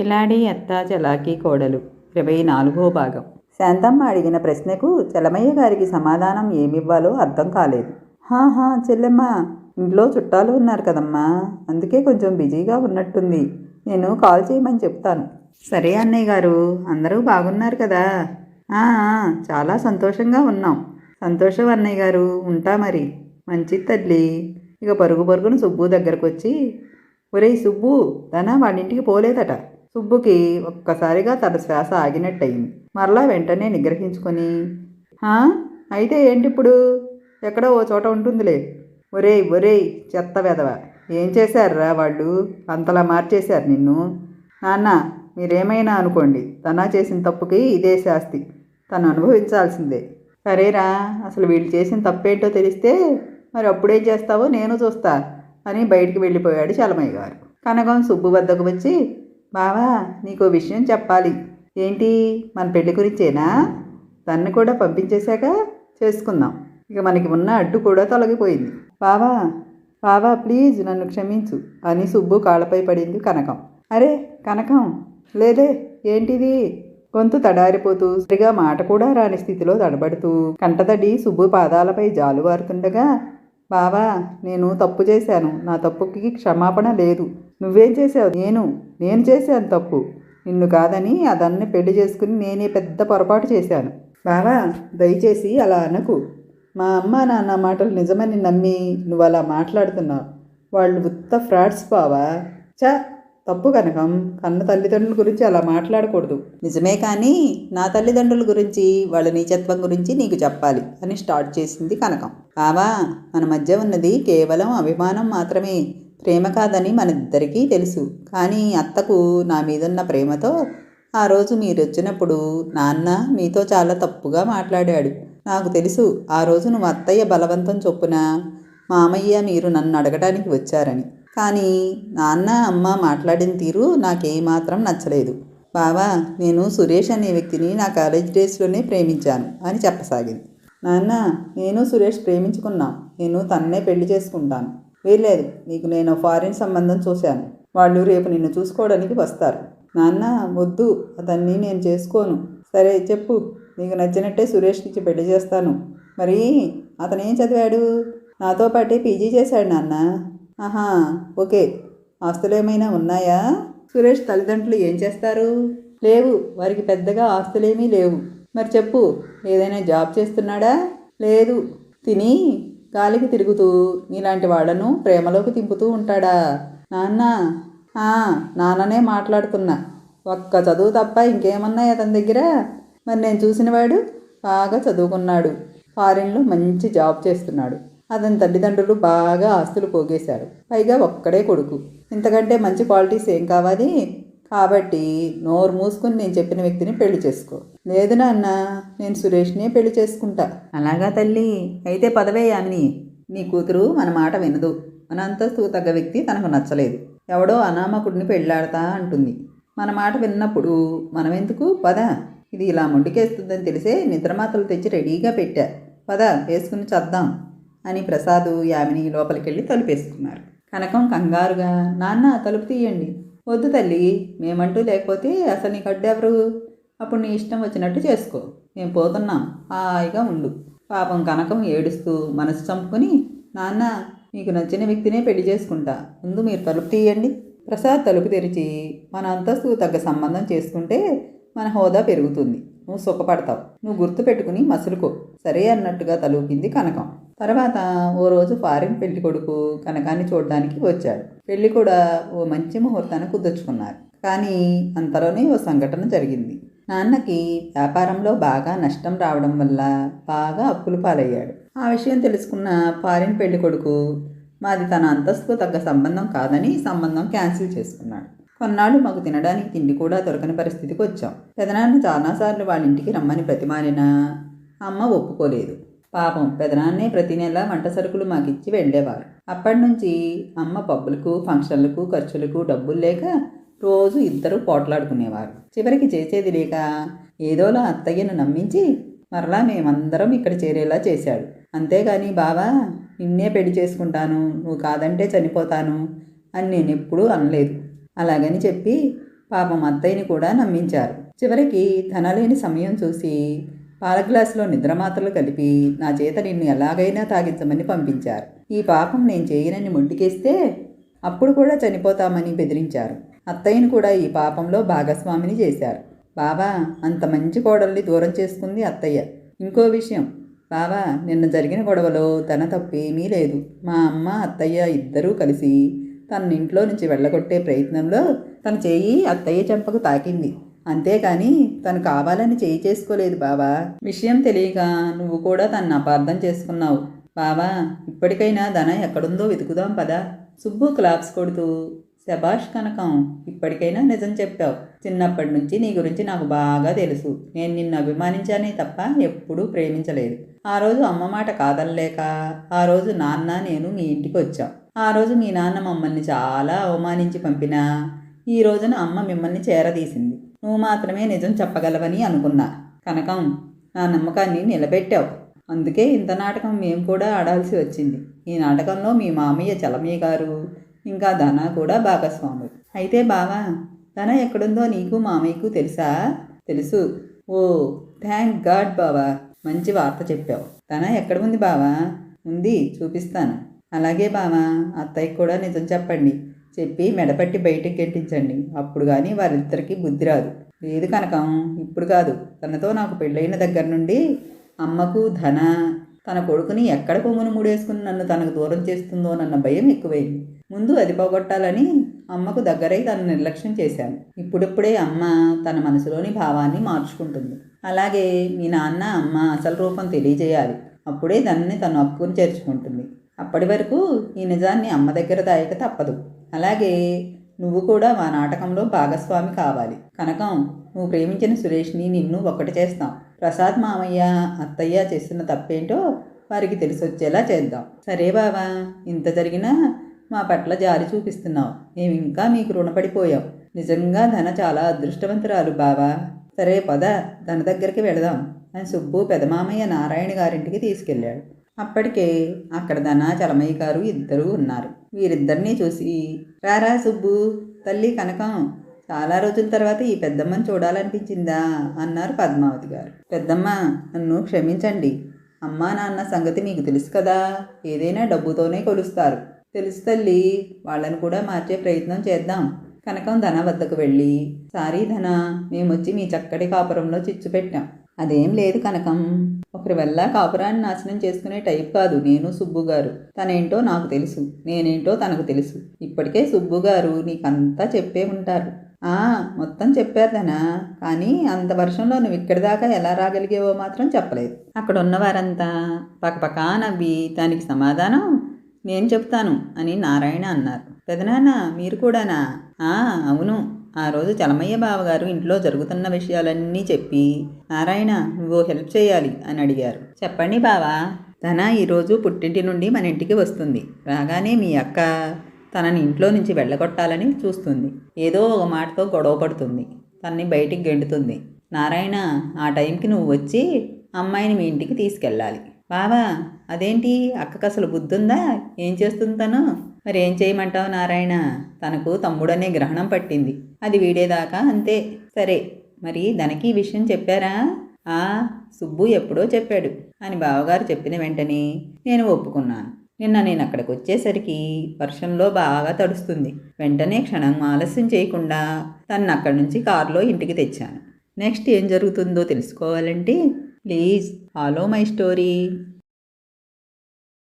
కిలాడి అత్త చలాకీ కోడలు. ఇరవై నాలుగో భాగం. శాంతమ్మ అడిగిన ప్రశ్నకు చలమయ్య గారికి సమాధానం ఏమివ్వాలో అర్థం కాలేదు. హాహా చెల్లెమ్మ ఇంట్లో చుట్టాలు ఉన్నారు కదమ్మా. అందుకే కొంచెం బిజీగా ఉన్నట్టుంది. నేను కాల్ చేయమని చెప్తాను. సరే అన్నయ్య గారు అందరూ బాగున్నారు కదా? "ఆ, చాలా సంతోషంగా ఉన్నాం. సంతోషం అన్నయ్య గారు ఉంటా మరి. మంచిది తల్లి. ఇక పరుగు పరుగును సుబ్బు దగ్గరకు వచ్చి ఒరేయ్ సుబ్బు ధన వాళ్ళింటికి పోలేదట. సుబ్బుకి ఒక్కసారిగా తన శ్వాస ఆగినట్టయింది. మరలా వెంటనే నిగ్రహించుకొని అయితే ఏంటి ఇప్పుడు ఎక్కడో ఓ చోట ఉంటుందిలే. ఒరేయ్ ఒరేయ్ చెత్త వెదవ ఏం చేశారురా వాళ్ళు? అంతలా మార్చేశారు నిన్ను. నాన్న మీరేమైనా అనుకోండి. తన చేసిన తప్పుకి ఇదే శాస్తి. తను అనుభవించాల్సిందే. సరేరా అసలు వీళ్ళు చేసిన తప్పేంటో తెలిస్తే మరి అప్పుడేం చేస్తావో నేను చూస్తా. అని బయటికి వెళ్ళిపోయాడు చలమయ్య గారు. కనగం సుబ్బు వద్దకు వచ్చి బావా నీకు విషయం చెప్పాలి. ఏంటి? మన పెళ్ళి గురించేనా? తన్ను కూడా పంపించేశాక చేసుకుందాం. ఇక మనకి ఉన్న అడ్డు కూడా తొలగిపోయింది. బావా బావా ప్లీజ్ నన్ను క్షమించు అని సుబ్బు కాళ్ళపై పడింది కనకం. అరే కనకం లేదే ఏంటిది? గొంతు తడారిపోతూ సరిగా మాట కూడా రాని స్థితిలో తడబడుతూ కంటతడి సుబ్బు పాదాలపై జాలువారుతుండగా బావా నేను తప్పు చేశాను. నా తప్పుకి క్షమాపణ లేదు. నువ్వేం చేసావు నేను నేను చేశాను తప్పు. నిన్ను కాదని అదన్ని పెళ్ళి చేసుకుని నేనే పెద్ద పొరపాటు చేశాను. బావా దయచేసి అలా అనకు. మా అమ్మ నాన్న మాటలు నిజమని నమ్మి నువ్వు అలా మాట్లాడుతున్నావు. వాళ్ళు ఉత్త ఫ్రాడ్స్ బావా. చా తప్పు కనకం. కన్న తల్లిదండ్రుల గురించి అలా మాట్లాడకూడదు. నిజమే కానీ నా తల్లిదండ్రుల గురించి వాళ్ళ నీచత్వం గురించి నీకు చెప్పాలి అని స్టార్ట్ చేసింది కనకం. బావా మన మధ్య ఉన్నది కేవలం అభిమానం మాత్రమే. ప్రేమ కాదని మనిద్దరికీ తెలుసు. కానీ అత్తకు నా మీదున్న ప్రేమతో ఆ రోజు మీరు వచ్చినప్పుడు నాన్న మీతో చాలా తప్పుగా మాట్లాడాడు. నాకు తెలుసు ఆ రోజు నువ్వు అత్తయ్య బలవంతం చొప్పున మామయ్య మీరు నన్ను అడగడానికి వచ్చారని. కానీ నాన్న అమ్మ మాట్లాడిన తీరు నాకేమాత్రం నచ్చలేదు. బావా నేను సురేష్ అనే వ్యక్తిని నా కాలేజ్ డేస్లోనే ప్రేమించాను అని చెప్పసాగింది. నాన్న నేను సురేష్ ప్రేమించుకున్నాం. నేను తన్నే పెళ్ళి చేసుకుంటాను. వీల్లేదు నీకు నేను ఫారిన్ సంబంధం చూశాను. వాళ్ళు రేపు నిన్ను చూసుకోవడానికి వస్తారు. నాన్న వద్దు అతన్ని నేను చేసుకోను. సరే చెప్పు. నీకు నచ్చినట్టే సురేష్కి ఇచ్చి పెళ్ళి చేస్తాను. మరి అతను ఏం చదివాడు? నాతో పాటే పీజీ చేశాడు నాన్న. ఆహా ఓకే. ఆస్తులు ఏమైనా ఉన్నాయా? సురేష్ తల్లిదండ్రులు ఏం చేస్తారు? లేవు. వారికి పెద్దగా ఆస్తులేమీ లేవు. మరి చెప్పు ఏదైనా జాబ్ చేస్తున్నాడా? లేదు. తిని గాలికి తిరుగుతూ ఇలాంటి వాళ్ళను ప్రేమలోకి తింపుతూ ఉంటాడా? నాన్న నాన్ననే మాట్లాడుతున్నా. ఒక్క చదువు తప్ప ఇంకేమన్నాయి అతని దగ్గర? మరి నేను చూసినవాడు బాగా చదువుకున్నాడు. ఫారిన్లో మంచి జాబ్ చేస్తున్నాడు. అతని తల్లిదండ్రులు బాగా ఆస్తులు పోగేశారు. పైగా ఒక్కడే కొడుకు. ఇంతకంటే మంచి క్వాలిటీస్ ఏం కావాలి? కాబట్టి నోరు మూసుకుని నేను చెప్పిన వ్యక్తిని పెళ్ళి చేసుకో. లేదు నాన్న నేను సురేష్నే పెళ్ళి చేసుకుంటా. అలాగా తల్లి. అయితే పదవే యామిని. నీ కూతురు మన మాట వినదు. మన అంతస్తు తగ్గ వ్యక్తి తనకు నచ్చలేదు. ఎవడో అనామకుడిని పెళ్ళాడతా అంటుంది. మన మాట విన్నప్పుడు మనమెందుకు? పద. ఇది ఇలా మొండికేస్తుందని తెలిసే నిద్రమాతలు తెచ్చి రెడీగా పెట్టా. పద వేసుకుని చద్దాం. అని ప్రసాదు యామిని లోపలికెళ్ళి తలుపేసుకున్నారు. కనకం కంగారుగా నాన్న తలుపు తీయండి. వద్దు తల్లి మేమంటూ లేకపోతే అసలు నీకు అడ్డెవరు అప్పుడు నీ ఇష్టం వచ్చినట్టు చేసుకో. మేము పోతున్నాం. హాయిగా ఉండు. పాపం కనకం ఏడుస్తూ మనసు చంపుకొని నాన్న మీకు నచ్చిన వ్యక్తినే పెళ్ళి చేసుకుంటా. ముందు మీరు తలుపు తీయండి. ప్రసాద్ తలుపు తెరిచి మన అంతస్తు తగ్గ సంబంధం చేసుకుంటే మన హోదా పెరుగుతుంది. నువ్వు సుఖపడతావు. నువ్వు గుర్తు పెట్టుకుని మసులుకో. సరే అన్నట్టుగా తలూపింది కనకం. తర్వాత ఓ రోజు ఫారిన్ పెళ్ళి కొడుకు కనకాన్ని చూడడానికి వచ్చాడు. పెళ్ళి కూడా ఓ మంచి ముహూర్తాన్ని కుదుర్చుకున్నారు. కానీ అంతలోనే ఓ సంఘటన జరిగింది. నాన్నకి వ్యాపారంలో బాగా నష్టం రావడం వల్ల బాగా అప్పులు పాలయ్యాడు. ఆ విషయం తెలుసుకున్న ఫారిన్ పెళ్ళి కొడుకు మాది తన అంతస్తుకు తగ్గ సంబంధం కాదని సంబంధం క్యాన్సిల్ చేసుకున్నాడు. కొన్నాళ్ళు మాకు తినడానికి తిండి కూడా దొరకని పరిస్థితికి వచ్చాం. పెదనాన్న చాలాసార్లు వాళ్ళ ఇంటికి రమ్మని ప్రతిమాలినా అమ్మ ఒప్పుకోలేదు. పాపం పెదనాన్నే ప్రతి నెల వంట సరుకులు మాకిచ్చి వెళ్ళేవారు. అప్పటి నుంచి అమ్మ పబ్బులకు ఫంక్షన్లకు ఖర్చులకు డబ్బులు లేక రోజు ఇద్దరు పోట్లాడుకునేవారు. చివరికి చేసేది లేక ఏదోలా అత్తయ్యను నమ్మించి మరలా మేమందరం ఇక్కడ చేరేలా చేశాడు. అంతేగాని బావా నిన్నే పెళ్ళి చేసుకుంటాను నువ్వు కాదంటే చనిపోతాను అని నేను ఎప్పుడూ అనలేదు. అలాగని చెప్పి పాపం అత్తయ్యని కూడా నమ్మించారు. చివరికి ధనలేని సమయం చూసి పాల గ్లాసులో నిద్రమాత్రలు కలిపి నా చేత నిన్ను ఎలాగైనా తాగించమని పంపించారు. ఈ పాపం నేను చేయనని మొండికేస్తే అప్పుడు కూడా చనిపోతామని బెదిరించారు. అత్తయ్యను కూడా ఈ పాపంలో భాగస్వామిని చేశారు. బాబా అంత మంచి కోడల్ని దూరం చేసుకుంది అత్తయ్య. ఇంకో విషయం. బాబా నిన్న జరిగిన గొడవలో తన తప్పేమీ లేదు. మా అమ్మ అత్తయ్య ఇద్దరూ కలిసి తన ఇంట్లో నుంచి వెళ్ళగొట్టే ప్రయత్నంలో తన చేయి అత్తయ్య చెంపకు తాకింది. అంతేకాని తను కావాలని చేయి చేసుకోలేదు బావా. విషయం తెలియక నువ్వు కూడా తను అపార్థం చేసుకున్నావు. బావా ఇప్పటికైనా ధన ఎక్కడుందో వెతుకుదాం పదా. సుబ్బు క్లాప్స్ కొడుతూ శభాష్ కనకం ఇప్పటికైనా నిజం చెప్పావు. చిన్నప్పటి నుంచి నీ గురించి నాకు బాగా తెలుసు. నేను నిన్ను అభిమానించానే తప్ప ఎప్పుడూ ప్రేమించలేదు. ఆ రోజు అమ్మ మాట కాదనలేక ఆ రోజు నాన్న నేను మీ ఇంటికి వచ్చాం. ఆ రోజు మీ నాన్న మమ్మల్ని చాలా అవమానించి పంపినా ఈ రోజున అమ్మ మిమ్మల్ని చేరదీసింది. నువ్వు మాత్రమే నిజం చెప్పగలవని అనుకున్నా. కనకం నా నమ్మకాన్ని నిలబెట్టావు. అందుకే ఇంత నాటకం మేము కూడా ఆడాల్సి వచ్చింది. ఈ నాటకంలో మీ మామయ్య చలమయ్య గారు ఇంకా ధన కూడా భాగస్వాములు. అయితే బావా ధన ఎక్కడుందో నీకు మామయ్యకు తెలుసా? తెలుసు. ఓ థ్యాంక్ గాడ్ బావా మంచి వార్త చెప్పావు. ధన ఎక్కడ ఉంది బావా? ఉంది చూపిస్తాను. అలాగే బావా అత్తయ్యకి కూడా నిజం చెప్పండి. చెప్పి మెడపట్టి బయటకు గెంటించండి అప్పుడు కానీ వారిద్దరికీ బుద్ధి రాదు. లేదు కనకం ఇప్పుడు కాదు. తనతో నాకు పెళ్ళైన దగ్గర నుండి అమ్మకు ధన తన కొడుకుని ఎక్కడ కొమ్మును ముడేసుకుని నన్ను తనకు దూరం చేస్తుందో నన్న భయం ఎక్కువైంది. ముందు అది పోగొట్టాలని అమ్మకు దగ్గరై తను నిర్లక్ష్యం చేశాను. ఇప్పుడిప్పుడే అమ్మ తన మనసులోని భావాన్ని మార్చుకుంటుంది. అలాగే మీ నాన్న అమ్మ అసలు రూపం తెలియజేయాలి. అప్పుడే దాన్ని తను హక్కుని చేర్చుకుంటుంది. అప్పటి వరకు ఈ నిజాన్ని అమ్మ దగ్గర దాయక తప్పదు. అలాగే నువ్వు కూడా మా నాటకంలో భాగస్వామి కావాలి. కనకం నువ్వు ప్రేమించిన సురేష్ని నిన్ను ఒక్కటి చేస్తాం. ప్రసాద్ మామయ్య అత్తయ్య చేస్తున్న తప్పేంటో వారికి తెలిసొచ్చేలా చేద్దాం. సరే బావా ఇంత జరిగినా మా పట్ల జాలి చూపిస్తున్నావు. మేము ఇంకా మీకు రుణపడిపోయాం. నిజంగా ధన చాలా అదృష్టవంతురాలు బావా. సరే పద ధన దగ్గరికి వెళదాం అని సుబ్బు పెదమామయ్య నారాయణ గారింటికి తీసుకెళ్ళాడు. అప్పటికే అక్కడ ధన చలమయ్య గారు ఇద్దరూ ఉన్నారు. వీరిద్దరినీ చూసి రారా సుబ్బు తల్లి కనకం చాలా రోజుల తర్వాత ఈ పెద్దమ్మని చూడాలనిపించిందా? అన్నారు పద్మావతి గారు. పెద్దమ్మ నన్ను క్షమించండి. అమ్మా నాన్న సంగతి మీకు తెలుసు కదా. ఏదైనా డబ్బుతోనే కొలుస్తారు. తెలుసు తల్లి వాళ్ళని కూడా మార్చే ప్రయత్నం చేద్దాం. కనకం ధన వద్దకు వెళ్ళి సారీ ధన మేమొచ్చి మీ చక్కటి కాపురంలో చిచ్చు పెట్టాం. అదేం లేదు కనకం. ఒకరి వల్ల కాపురాన్ని నాశనం చేసుకునే టైప్ కాదు నేను సుబ్బు గారు. తనేంటో నాకు తెలుసు. నేనేంటో తనకు తెలుసు. ఇప్పటికే సుబ్బు గారు నీకంతా చెప్పే ఉంటారు. ఆ మొత్తం చెప్పారు కానీ అంత వర్షంలో నువ్వు ఇక్కడి దాకా ఎలా రాగలిగేవో మాత్రం చెప్పలేదు. అక్కడ ఉన్నవారంతా పక్కపక్క నవ్వి దానికి సమాధానం? నేను చెప్తాను అని నారాయణ అన్నారు. పెదనాన్న మీరు కూడానా? ఆ అవును. ఆ రోజు చలమయ్య బావగారు ఇంట్లో జరుగుతున్న విషయాలన్నీ చెప్పి నారాయణ నువ్వు హెల్ప్ చేయాలి అని అడిగారు. చెప్పండి బావా తన ఈరోజు పుట్టింటి నుండి మన ఇంటికి వస్తుంది. రాగానే మీ అక్క తనని ఇంట్లో నుంచి వెళ్ళగొట్టాలని చూస్తుంది. ఏదో ఒక మాటతో గొడవ పడుతుంది. తనని బయటికి గెండుతుంది. నారాయణ ఆ టైంకి నువ్వు వచ్చి అమ్మాయిని మీ ఇంటికి తీసుకెళ్ళాలి. బావా అదేంటి? అక్కకు అసలు బుద్ధుందా? ఏం చేస్తుంది తను? మరి ఏం చేయమంటావు నారాయణ? తనకు తమ్ముడనే గ్రహణం పట్టింది. అది వీడేదాకా అంతే. సరే మరి దానికి ఈ విషయం చెప్పారా? ఆ సుబ్బు ఎప్పుడో చెప్పాడు అని బావగారు చెప్పిన వెంటనే నేను ఒప్పుకున్నాను. నిన్న నేను అక్కడికి వచ్చేసరికి వర్షంలో బాగా తడుస్తుంది. వెంటనే క్షణం ఆలస్యం చేయకుండా తను అక్కడి నుంచి కారులో ఇంటికి తెచ్చాను. నెక్స్ట్ ఏం జరుగుతుందో తెలుసుకోవాలంటే ప్లీజ్ ఫాలో మై స్టోరీ.